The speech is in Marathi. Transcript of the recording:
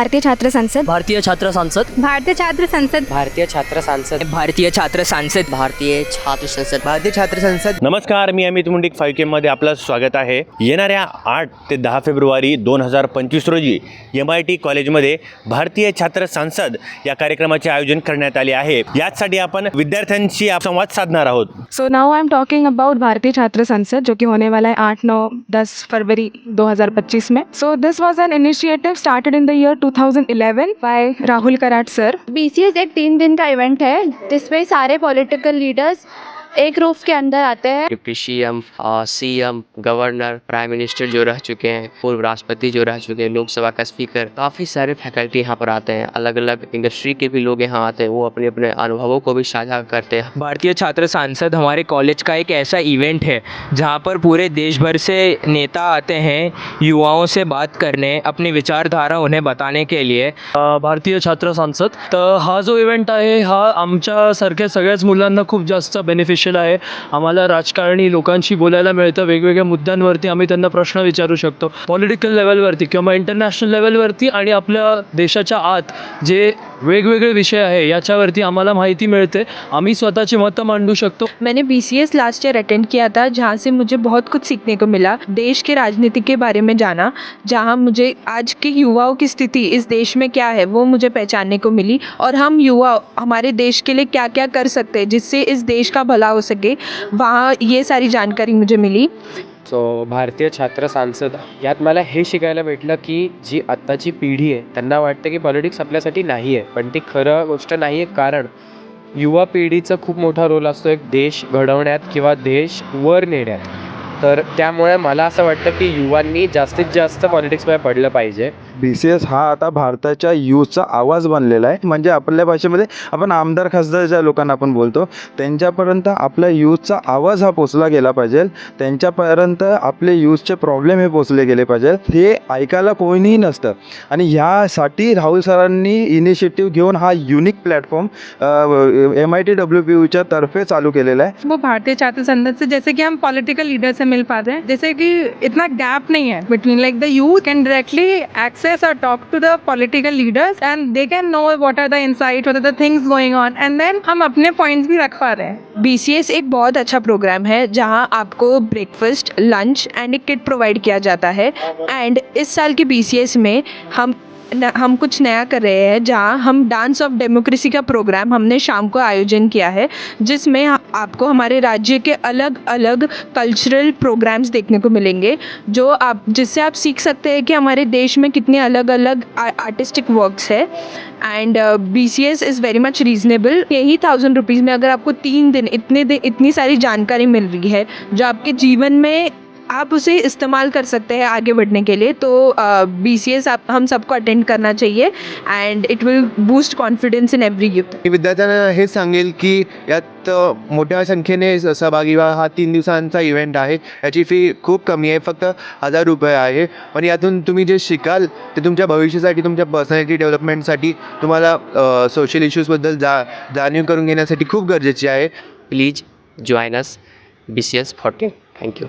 भारतीय छात्र संसद. भारतीय छात्र संसद. भारतीय छात्र संसद. भारतीय छात्र सांसद. भारतीय छात्र संसद. भारतीय छात्र संसद. भारतीय छात्र संसद. नमस्कार मी अमित मुंडिक फाईव्ह केमध्ये आपलं स्वागत आहे. येणाऱ्या आठ ते दहा फेब्रुवारी दोन हजार पंचवीस रोजी एम आय टी कॉलेजमध्ये भारतीय छात्र संसद या कार्यक्रमाचे आयोजन करण्यात आले आहे. याचसाठी आपण विद्यार्थ्यांशी संवाद साधणार आहोत. So now I am talking about Bharatiya Chhatra Sansad जो कि होने वाला है आठ नौ दस फरवरी 2025 में. So this was an initiative started in the year 2011 by Rahul Karad sir B C S एक तीन दिन का इवेंट है, जिसमें सारे पॉलिटिकल लीडर्स एक रूफ के अंदर आते हैं। Deputy C M C M governor prime minister जो रह चुके हैं पूर्व राष्ट्रपति जो रह चुके हैं लोकसभा का स्पीकर काफ़ी सारे फैकल्टी यहाँ पर आते हैं। अलग अलग इंडस्ट्री के भी लोग यहाँ आते हैं वो अपने अपने अनुभवों को भी साझा करते हैं। भारतीय छात्र सांसद हमारे कॉलेज का एक ऐसा इवेंट है जहाँ पर पूरे देश भर से नेता आते हैं युवाओं से बात करने अपनी विचारधारा उन्हें बताने के लिए। भारतीय छात्र सांसद तर हा जो इव्हेंट आहे हा आमच्यासारख्या सगळ्याच मुलांना खूप जास्त स्पेशल आहे. आम्हाला राजकारणी लोकांशी बोलायला मिळतं. वेगवेगळ्या मुद्द्यांवरती आम्ही त्यांना प्रश्न विचारू शकतो. पॉलिटिकल लेवलवरती किंवा इंटरनॅशनल लेवलवरती आणि आपल्या देशाच्या आत जे वेगवेगळे विषय आहे. याच्यावरती आम्हाला माहिती मिळते. आम्ही स्वतःची मतं मांडू शकतो. मैंने B C S last year attend KIA था, जहाँ से मुझे बहुत कुछ सीखने को मिला. देश के राजनीति के बारे में जाना, जहाँ मुझे आज के युवाओं की स्थिति, इस देश में क्या है, वो मुझे पहचानने को मिली. और हम युवा, हमारे देश के लिए क्या क्या कर सकते हैं, जिससे इस देश का भला हो सके, वहाँ ये सारी जानकारी मुझे मिली. सो भारतीय छात्र सांसद यात मला हे शिकायला भेटलं की जी आत्ताची पिढी आहे त्यांना वाटतं की पॉलिटिक्स आपल्यासाठी नाही आहे पण ती खरं गोष्ट नाही आहे. कारण युवा पिढीचा खूप मोठा रोल असतो एक देश घडवण्यात किंवा देश वर नेण्यात. तर त्यामुळे मला असं वाटतं की युवांनी जास्तीत जास्त पॉलिटिक्समध्ये पडलं पाहिजे. बी सी एस हा आता भारताच्या यूथचा आवाज बनलेला आहे. म्हणजे आपल्या भाषेमध्ये आपण आमदार खासदार ज्या लोकांना आपण बोलतो त्यांच्यापर्यंत आपल्या यूथचा आवाज हा पोचला गेला पाहिजे. त्यांच्यापर्यंत आपले यूथचे प्रॉब्लेम हे पोचले गेले पाहिजे. हे ऐकायला कोणीही नसतं. आणि ह्यासाठी राहुल सरांनी इनिशिएटिव्ह घेऊन हा unique platform M I T W P यूच्या तर्फे चालू केलेला आहे. वो भारतीय छात्र संघ से जैसे कि हम पॉलिटिकल लीडर से मिल पाते हैं. जैसे कि इतना गैप नहीं है between like the youth can directly access process or talk to the political leaders and they can know what are the insights, what are the things going on and then हम अपने points भी रख पा रहे हैं बीसीएस एक बहुत अच्छा प्रोग्राम है जहाँ आपको ब्रेकफास्ट लंच एंड एक किट प्रोवाइड किया जाता है एंड इस साल के बीसीएस में हम न, हम कुछ नया कर रहे हैं जहाँ हम डांस ऑफ़ डेमोक्रेसी का प्रोग्राम हमने शाम को आयोजन किया है जिसमें आपको हमारे राज्य के अलग अलग कल्चरल प्रोग्राम्स देखने को मिलेंगे जो आप जिससे आप सीख सकते हैं कि हमारे देश में कितने अलग अलग आर्टिस्टिक वर्क्स है and B C S is very much reasonable यही थाउज़ेंड रुपीज़ में अगर आपको तीन दिन इतने दिन इतनी सारी जानकारी मिल रही है जो आपके जीवन में आप उसे इस्तेमाल कर सकते हैं आगे बढ़ने के लिए। तो बी सी एस आप हम सबको अटेंड करना चाहिए and it will boost confidence in every youth मी विद्यार्थ्यांना हे सांगेल की यात मोठ्या संख्येने सहभागी व्हा. हा तीन दिवसांचा इव्हेंट आहे. याची फी खूप कमी आहे. फक्त हजार रुपये आहे. पण यातून तुम्ही जे शिकाल ते तुमच्या भविष्यासाठी तुमच्या पर्सनॅलिटी डेव्हलपमेंटसाठी तुम्हाला सोशल इश्यूजबद्दल जा जाणीव करून घेण्यासाठी खूप गरजेची आहे. Please join us B C S fourteen thank you